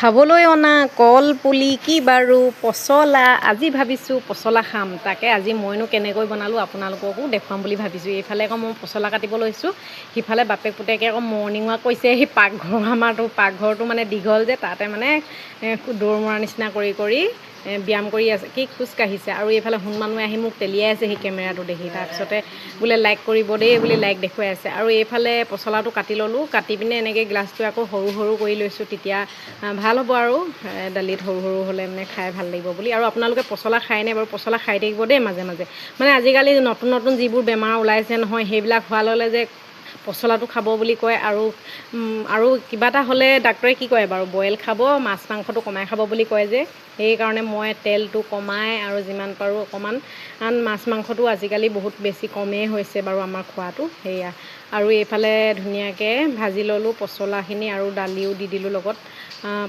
খাবলৈ অনা কল পুলি কি বাৰু পচলা আজি ভাবিছোঁ পচলা খাম। তাকে আজি মইনো কেনেকৈ বনালোঁ আপোনালোককো দেখুৱাম বুলি ভাবিছোঁ। এইফালে আকৌ মই পচলা কাটিব লৈছোঁ। সিফালে বাপেক পুতেকে আকৌ মৰ্ণিং ৱাক কৰিছে। সেই পাকঘৰ আমাৰতো পাকঘৰটো মানে দীঘল যে তাতে মানে দৌৰ মৰা নিচিনা কৰি কৰি ব্যায়াম কৰি আছে। কি খোজ কাঢ়িছে? আৰু এইফালে সোণ মানুহে আহি মোক তেলিয়াই আছে সেই কেমেৰাটো দেখি। তাৰপিছতে বোলে লাইক কৰিব দেই বুলি লাইক দেখুৱাই আছে। আৰু এইফালে পচলাটো কাটি ল'লোঁ। কাটি পিনে এনেকৈ গ্লাছটো আকৌ সৰু সৰু কৰি লৈছোঁ। তেতিয়া ভাল হ'ব আৰু দালিত সৰু সৰু হ'লে মানে খাই ভাল লাগিব বুলি। আৰু আপোনালোকে পচলা খায়নে বাৰু? পচলা খাই থাকিব দেই মাজে মাজে। মানে আজিকালি নতুন নতুন যিবোৰ বেমাৰ ওলাইছে নহয় সেইবিলাক হোৱা ল'লে যে পচলাটো খাব বুলি কয় আৰু আৰু কিবা এটা হ'লে ডাক্তৰে কি কয় বাৰু বইল খাব মাছ মাংসটো কমাই খাব বুলি কয় যে। সেইকাৰণে মই তেলটো কমাই আৰু যিমান পাৰোঁ অকণমান মাছ মাংসটো আজিকালি বহুত বেছি কমেই হৈছে বাৰু আমাৰ খোৱাটো সেয়া। আৰু এইফালে ধুনীয়াকৈ ভাজি ল'লোঁ পচলাখিনি আৰু দালিও দি দিলোঁ লগত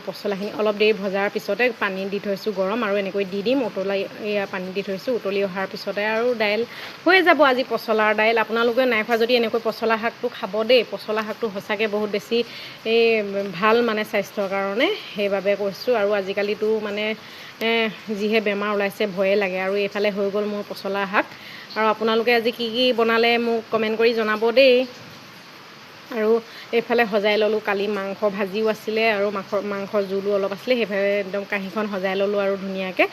পচলাখিনি অলপ দেৰি ভজাৰ পিছতে পানী দি থৈছোঁ গৰম আৰু এনেকৈ দি দিম উতলাই এয়া পানী দি থৈছোঁ উতলি অহাৰ পিছতে আৰু দাইল হৈয়ে যাব আজি পচলাৰ দাইল। আপোনালোকে নাই খোৱা যদি এনেকৈ পচলা শাকটো খাব দেই। পচলা শাকটো সঁচাকৈ বহুত বেছি এই ভাল মানে স্বাস্থ্যৰ কাৰণে সেইবাবে কৈছোঁ। আৰু আজিকালিতো মানে যিহে বেমাৰ ওলাইছে ভয়ে লাগে। আৰু এইফালে হৈ গ'ল মোৰ পচলা শাক। আৰু আপোনালোকে আজি কি কি বনালে মোক কমেণ্ট কৰি জনাব দেই। আৰু এইফালে সজাই ল'লোঁ কালি মাংস ভাজিও আছিলে আৰু মাংস মাংসৰ জোলো অলপ আছিলে সেইফালে একদম কাঁহীখন সজাই ল'লোঁ আৰু ধুনীয়াকৈ।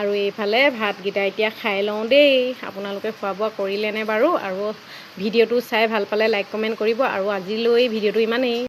আৰু এইফালে ভাতকেইটা এতিয়া খাই লওঁ দেই। আপোনালোকে খোৱা বোৱা কৰিলেনে বাৰু? আৰু ভিডিঅ'টো চাই ভাল পালে লাইক কমেণ্ট কৰিব আৰু আজিলৈ ভিডিঅ'টো ইমানেই।